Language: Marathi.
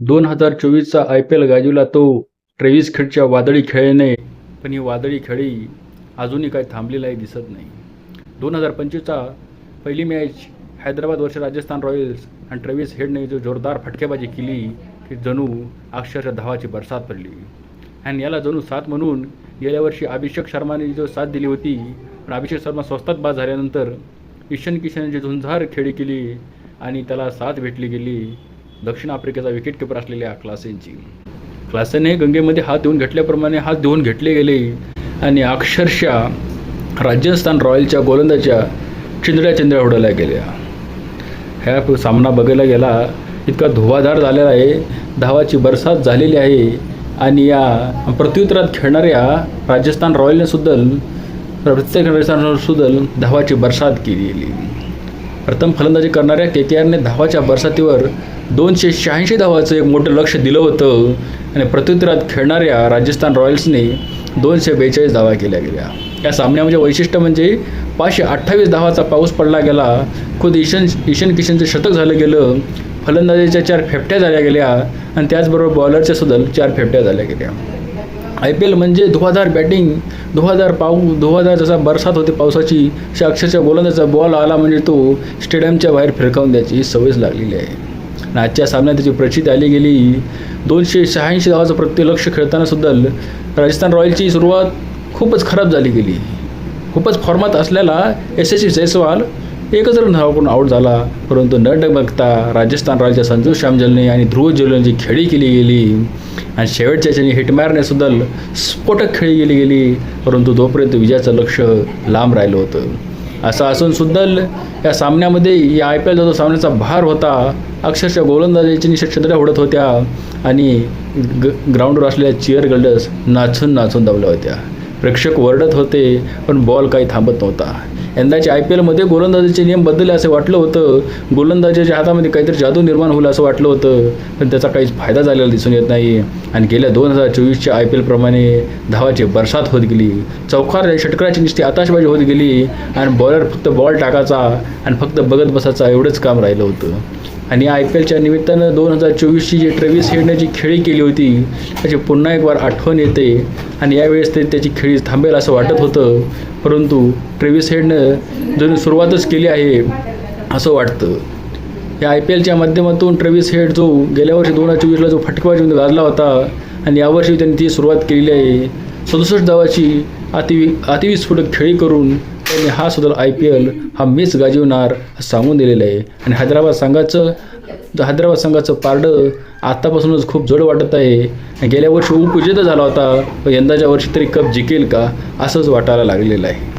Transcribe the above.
दोन हजार चोवीसचा आय पी एल गाजवला तो ट्रेव्हिस खेडच्या वादळी खेळीने पण ही वादळी खेळी अजूनही काही थांबलेलाही दिसत नाही. दोन हजार पंचवीसचा पहिली match Hyderabad versus Rajasthan Royals आणि ट्रेव्हिस हेडने जो जोरदार फटकेबाजी केली की जणू अक्षरशः धावाची बरसात पडली. आणि याला जणू साथ म्हणून गेल्या वर्षी अभिषेक शर्माने जो साथ दिली होती पण अभिषेक शर्मा स्वस्तात बाद झाल्यानंतर ईशन किशनने जी झुंजार खेळी केली आणि त्याला साथ भेटली गेली दक्षिण आफ्रिकेचा विकेट किपर असलेल्या क्लासेनची क्लासेने गंगेमध्ये हात देऊन घेतल्याप्रमाणे हात देऊन घेतले गेले. आणि अक्षरशः राजस्थान रॉयलच्या गोलंदाच्या चिंदड्या चिंदड्या उडवल्या गेल्या. ह्या सामना बघायला गेला इतका धुवाधार झालेला आहे. धावाची बरसात झालेली आहे. आणि या प्रत्युत्तरात खेळणाऱ्या राजस्थान रॉयलने सुद्धा प्रत्येक राजस्थान सुद्धा धावाची बरसात केली गेली. प्रथम फलंदाजी करणाऱ्या के के आरने धावाच्या बरसातीवर दोनशे शहाऐंशी धावाचं एक मोठं लक्ष दिलं होतं. आणि प्रत्युत्तरात खेळणाऱ्या राजस्थान रॉयल्सने दोनशे बेचाळीस धावा केल्या गेल्या. या सामन्यामध्ये वैशिष्ट्य म्हणजे पाचशे अठ्ठावीस धावाचा पाऊस पडला गेला. खुद ईशन ईशन किशनचं शतक झालं गेलं. फलंदाजीच्या चार फेफट्या झाल्या गेल्या. आणि त्याचबरोबर बॉलरच्या सुद्धा चार फेफट्या झाल्या गेल्या. आय पी एल म्हणजे धुवाधार बॅटिंग धुवाधार पाऊ धुवाधार जसा बरसात होते पावसाची अशा अक्षरशः गोलंदाचा बॉल आला म्हणजे तो स्टेडियमच्या बाहेर फिरकावून द्यायची ही सवयच लागलेली आहे. आणि आजच्या सामन्यात त्याची प्रचिती आली गेली. दोनशे शहाऐंशी धावाचं प्रत्यलक्ष खेळताना सुद्धा राजस्थान रॉयलची सुरुवात खूपच खराब झाली गेली. खूपच फॉर्मात असलेला एस एस सी जयस्वाल एकच रन धावाकडून आऊट झाला. परंतु न डगमगता राजस्थान रॉयलच्या संजू श्यामजलने आणि ध्रुव जुलनची खेळी केली गेली. आणि शेवटच्या क्षणी हिट मारण्यासुद्धा स्फोटक खेळी गेली गेली परंतु तोपर्यंत विजयाचं लक्ष लांब राहिलं होतं. असं असून सुद्धा या सामन्यामध्ये या आय पी एलचा जो सामन्याचा भार होता. अक्षरशः गोलंदाजाची निश्चित उडत होत्या आणि ग ग्राउंडवर असलेल्या चिअर गल्डर्स नाचून नाचून दावल्या होत्या. प्रेक्षक वरडत होते पण बॉल काही थांबत नव्हता. यंदाच्या आय पी एलमध्ये गोलंदाजीचे नियम बदलले असं वाटलं होतं. गोलंदाजाच्या हातामध्ये काहीतरी जादू निर्माण होईल असं वाटलं होतं. पण त्याचा काहीच फायदा झालेला दिसून येत नाही. आणि गेल्या दोन हजार चोवीसच्या आय पी एलप्रमाणे धावाची बरसात होत गेली. चौकार षटकाराची नुसती आताशबाजी होत गेली. आणि बॉलर फक्त बॉल टाकायचा आणि फक्त बघत बसायचा एवढंच काम राहिलं होतं. आणि आय पी एलच्या निमित्तानं दोन हजार चोवीसची जी ट्रेव्हिस हेडने जी खेळी केली होती त्याची पुन्हा एक वार आठवण येते आणि यावेळेस ते त्याची खेळी थांबेल असं वाटत होतं. परंतु ट्रेव्हिस हेडनं जणू सुरुवातच केली आहे असं वाटतं. या आय पी एलच्या माध्यमातून ट्रेव्हिस हेड जो गेल्या वर्षी दोन हजार चोवीसला जो फटकेबाजी गाजला होता आणि यावर्षी त्यांनी ती सुरुवात केलेली आहे. सदुसष्ट धावाची अति अतिविस्फोटक खेळी करून त्यांनी हा सुद्धा आय पी एल हा मीच गाजवणार सांगून दिलेलं आहे. आणि हैदराबाद संघाचं हैदराबाद संघाचं पारडं आत्तापासूनच खूप जड वाटत आहे. आणि गेल्या वर्षी उपविजेता झाला होता पण यंदाच्या वर्षी तरी कप जिंकेल का असंच वाटायला लागलेलं आहे.